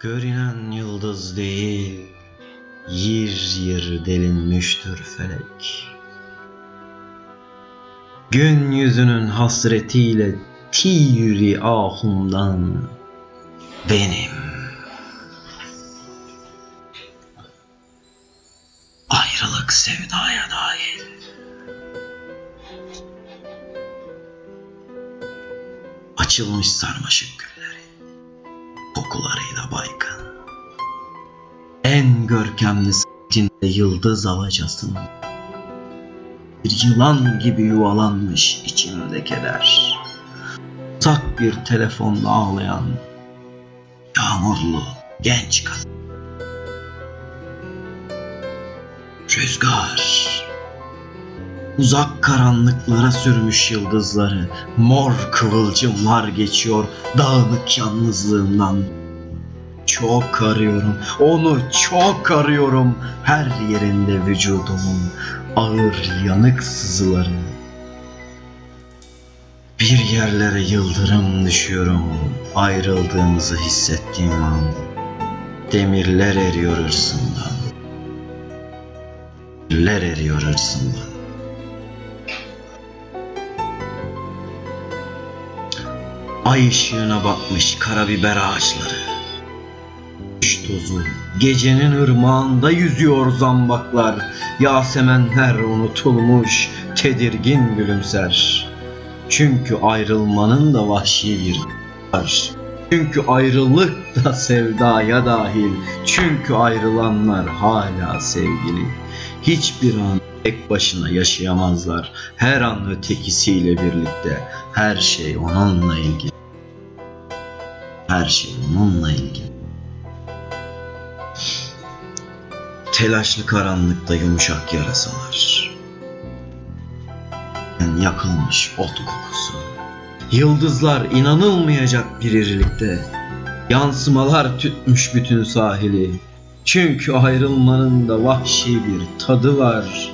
Görünen yıldız değil, yir yir delinmiştür felek. Gün yüzünün hasretiyle tiri ahumdan benim. Ayrılık sevdaya dahil. Açılmış sarmaşık gülleri, kokularıyla baygın. En görkemli içinde yıldız alacasın. Bir yılan gibi yuvalanmış içimde keder. Uzak bir telefonla ağlayan yağmurlu genç kadın. Rüzgar Uzak karanlıklara sürmüş yıldızları Mor kıvılcımlar geçiyor dağınık yalnızlığımdan. Çok arıyorum, onu çok arıyorum. Her yerinde vücudumun ağır yanık sızıları. Bir yerlere yıldırım düşüyorum Ayrıldığımızı hissettiğim an. Demirler eriyor hırsından Demirler eriyor hırsından Ay ışığına batmış karabiber ağaçları. Kuş tozu, gecenin ırmağında yüzüyor zambaklar. Yasemenler unutulmuş, tedirgin gülümser. Çünkü ayrılmanın da vahşi bir var. Çünkü ayrılık da sevdaya dahil. Çünkü ayrılanlar hala sevgili. Hiçbir an tek başına yaşayamazlar. Her an ötekisiyle birlikte. Her şey onunla ilgili. Her şey onunla ilgili. Telaşlı karanlıkta yumuşak yarasalar. Yakılmış ot kokusu. Yıldızlar inanılmayacak bir irilikte. Yansımalar tütmüş bütün sahili. Çünkü ayrılmanın da vahşi bir tadı var.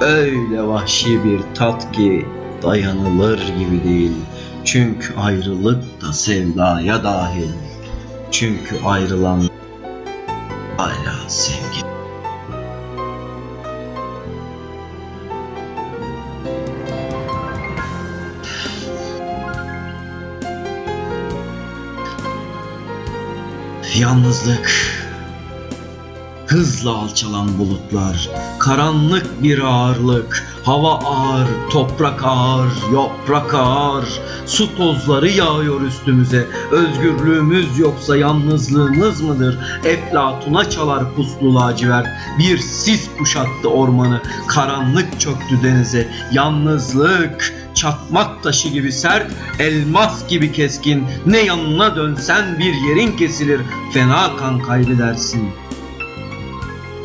Öyle vahşi bir tat ki dayanılır gibi değil. Çünkü ayrılık da sevdaya dahil. Çünkü ayrılan hala sevgi. Yalnızlık Hızla alçalan bulutlar, karanlık bir ağırlık, hava ağır, toprak ağır, yaprak ağır, su tozları yağıyor üstümüze. Özgürlüğümüz yoksa yalnızlığımız mıdır? Eflatuna çalar puslu lacivert, bir sis kuşattı ormanı, karanlık çöktü denize. Yalnızlık, çatmak taşı gibi sert, elmas gibi keskin, ne yanına dönsen bir yerin kesilir, fena kan kaybedersin.''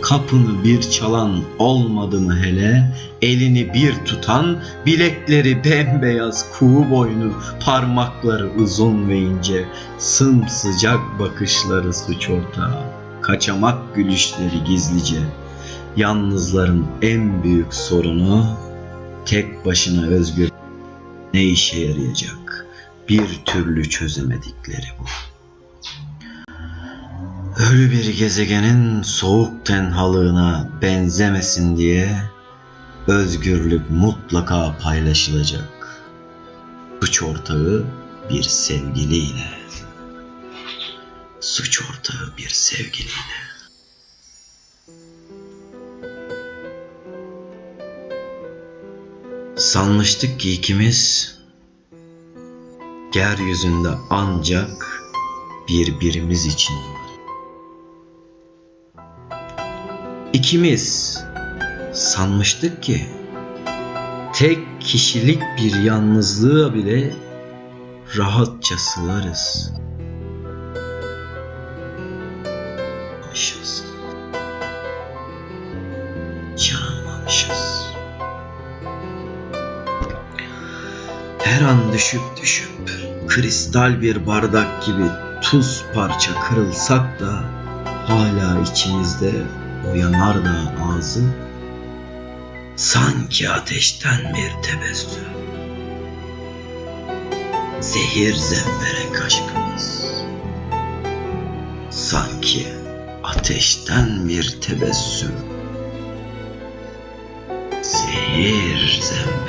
Kapını bir çalan olmadı mı hele, elini bir tutan, bilekleri bembeyaz kuğu boynu, parmakları uzun ve ince, sımsıcak bakışları suç ortağı, kaçamak gülüşleri gizlice. Yalnızların en büyük sorunu tek başına özgür ne işe yarayacak bir türlü çözemedikleri bu. Ölü bir gezegenin soğuk tenhalığına benzemesin diye özgürlük mutlaka paylaşılacak. Suç ortağı bir sevgiliyle. Suç ortağı bir sevgiliyle. Sanmıştık ki ikimiz yeryüzünde ancak birbirimiz için. İkimiz sanmıştık ki tek kişilik bir yalnızlığa bile rahatça sığarız. Yanılmışız. Yanılmamışız. Her an düşüp düşüp kristal bir bardak gibi tuz parça kırılsak da hala içimizde o yanardağ ağzı sanki ateşten bir tebessüm. Zehir zemberek aşkımız sanki ateşten bir tebessüm. Zehir zemberek